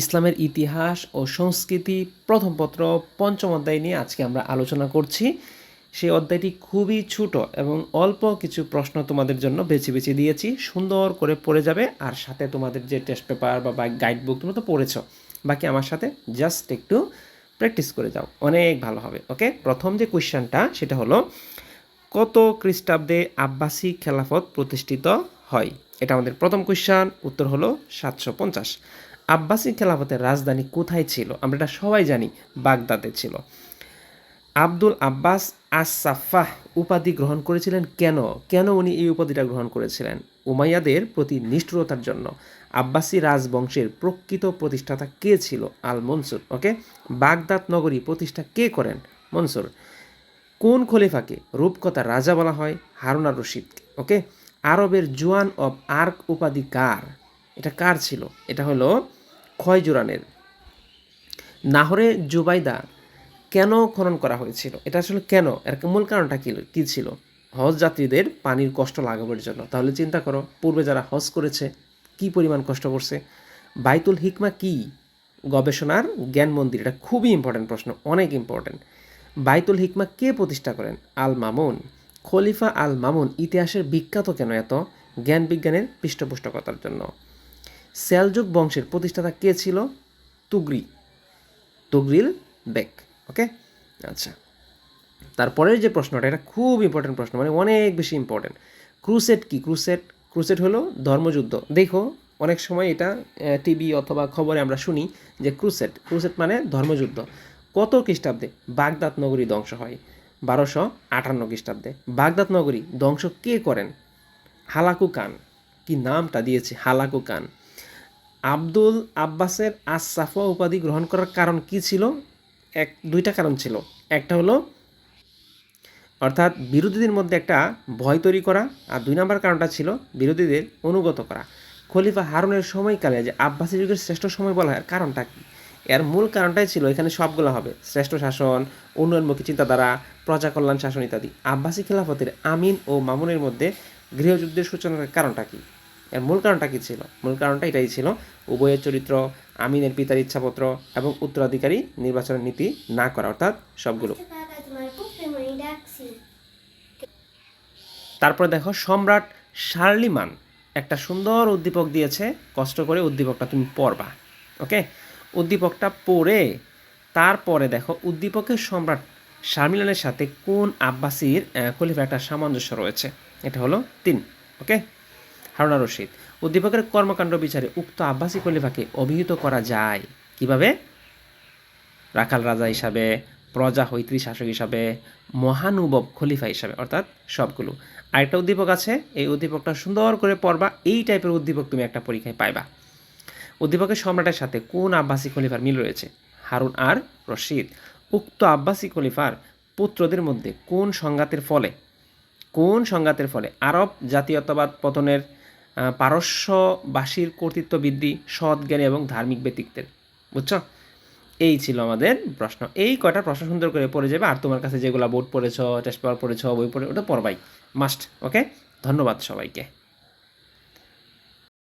ইসলামের ইতিহাস ও সংস্কৃতি প্রথম পত্র পঞ্চম অধ্যায় নিয়ে আজকে আমরা আলোচনা করছি। সেই অধ্যায়টি খুবই ছোট এবং অল্প কিছু প্রশ্ন তোমাদের জন্য বেছে বেছে দিয়েছি। সুন্দর করে পড়ে যাবে আর সাথে তোমাদের যে টেস্ট পেপার বা গাইড বুক তোমরা তো পড়েছ, বাকি আমার সাথে জাস্ট একটু প্র্যাকটিস করে যাও, অনেক ভালো হবে ওকে প্রথম যে কোয়েশ্চেনটা সেটা হলো, কত খ্রিস্টাব্দে আব্বাসি খেলাফত প্রতিষ্ঠিত হয়? এটা আমাদের প্রথম কোয়েশ্চেন উত্তর হলো সাতশো পঞ্চাশ। আব্বাসি খেলাফতের রাজধানী কোথায় ছিল? আমরা এটা সবাই জানি বাগদাদে ছিল। আব্দুল আব্বাস আসাফাহ উপাধি গ্রহণ করেছিলেন কেন? কেন উনি এই উপাধিটা গ্রহণ করেছিলেন? উমাইয়াদের প্রতি নিষ্ঠুরতার জন্য। আব্বাসী রাজবংশের প্রকৃত প্রতিষ্ঠাতা কে ছিল? আল মনসুর ওকে? বাগদাদ নগরী প্রতিষ্ঠা কে করেন? মনসুর। কোন খলিফাকে? রূপকথা রাজা বলা হয়, হারুনা রশিদ ওকে? আরবের জুয়ান অব আর্ক উপাধি কার? এটা কার ছিল? এটা হলো ক্ষয়জোরানের নাহরে জুবাইদা কেন খনন করা হয়েছিল? এটা আসলে কেন? এর মূল কারণটা কি কী ছিল? হজ যাত্রীদের পানির কষ্ট লাঘবের জন্য। তাহলে চিন্তা করো, পূর্বে যারা হজ করেছে, কি পরিমাণ কষ্ট করছে? বাইতুল হিকমা কি? গবেষণার জ্ঞান মন্দির। এটা খুবই ইম্পর্টেন্ট প্রশ্ন, অনেক ইম্পর্টেন্ট বাইতুল হিকমা কে প্রতিষ্ঠা করেন? আল মামুন। খলিফা আল মামুন ইতিহাসের বিখ্যাত কেন এত? জ্ঞান বিজ্ঞানের পৃষ্ঠপোষকতার জন্য। সেলযুগ বংশের প্রতিষ্ঠাতা কে ছিল? তুগরি। Tughril Beg okay? আচ্ছা। তারপরের যে প্রশ্নটা, এটা খুব ইম্পর্টেন্ট প্রশ্ন মানে অনেক বেশি ইম্পর্টেন্ট ক্রুসেট কি? ক্রুসেট ক্রুসেট হলো ধর্মযুদ্ধ। দেখো, অনেক সময় এটা টিভি অথবা খবরে আমরা শুনি যে ক্রুসেট ক্রুসেট মানে ধর্মযুদ্ধ। কত খ্রিস্টাব্দে বাগদাদ নগরী ধ্বংস হয়? বারোশো আটান্ন খ্রিস্টাব্দে। বাগদাদ নগরী ধ্বংস কে করেন? হালাকু কান কি নামটা দিয়েছে হালাকু কান আব্দুল আব্বাসের আসাফা উপাধি গ্রহণ করার কারণ কি ছিল? এক, দুইটা কারণ ছিল। একটা হলো, অর্থাৎ বিরোধীদের মধ্যে একটা ভয় তৈরি করা। আর দুই নম্বর কারণটা ছিল বিরোধীদের অনুগত করা। খলিফা হারুনের সময়কালে যে আব্বাসী যুগের শ্রেষ্ঠ সময় বলা হয়, কারণটা কি? এর মূল কারণটাই ছিল এখানে সবগুলো হবে। শ্রেষ্ঠ শাসন, উন্নয়নমুখী চিন্তাধারা, প্রজা কল্যাণ, শাসন ইত্যাদি। আব্বাসী খেলাফতের আমিন ও মামুনের মধ্যে গৃহযুদ্ধের সূচনার কারণটা কি? এর মূল কারণটা কী ছিল? মূল কারণটা এটাই ছিল উভয়ের চরিত্র আমিনের পিতার ইচ্ছাপত্র এবং উত্তরাধিকারী নির্বাচনের নীতি না করা অর্থাৎ সবগুলো। তারপরে দেখো সম্রাট শার্লিমান একটা সুন্দর উদ্দীপক দিয়েছে কষ্ট করে উদ্দীপকটা তুমি পড়বা ওকে? উদ্দীপকটা পড়ে তারপরে দেখো উদ্দীপকের সম্রাট শার্মিলানের সাথে কোন আব্বাসির খলিফা একটা সামঞ্জস্য রয়েছে এটা হলো তিন ওকে? হারুনা রশিদ, উদ্দীপকের কর্মকাণ্ড বিচারে উক্ত আব্বাসী খলিফাকে অভিহিত করা যায়। কীভাবে? রাখাল রাজা হিসাবে, প্রজা হৈত্রী শাসক হিসাবে, মহানুভব খলিফা হিসাবে, অর্থাৎ সবগুলো। আরেকটা উদ্দীপক আছে, এই উদ্দীপকটা সুন্দর করে পড়বা, এই টাইপের উদ্দীপক তুমি একটা পরীক্ষায় পাইবা। উদ্দীপকের সম্রাটের সাথে কোন আব্বাসী খলিফার মিল রয়েছে? হারুন আর রশিদ, উক্ত আব্বাসী খলিফার পুত্রদের মধ্যে কোন সংঘাতের ফলে? কোন সংঘাতের ফলে? আরব জাতীয়তাবাদ পতনের পারস্যবাসীর কর্তৃত্ব বৃদ্ধি সৎ জ্ঞানী এবং ধার্মিক ব্যক্তিত্বের। বুঝছ? এই ছিল আমাদের প্রশ্ন। এই কয়টা প্রশ্ন সুন্দর করে পড়ে যাবে। আর তোমার কাছে যেগুলো বোর্ড পড়েছ, টেস্ট পেপার পড়েছ, বই পড়ে, ওটা পড়বাই। মাস্ট, ওকে? ধন্যবাদ সবাইকে।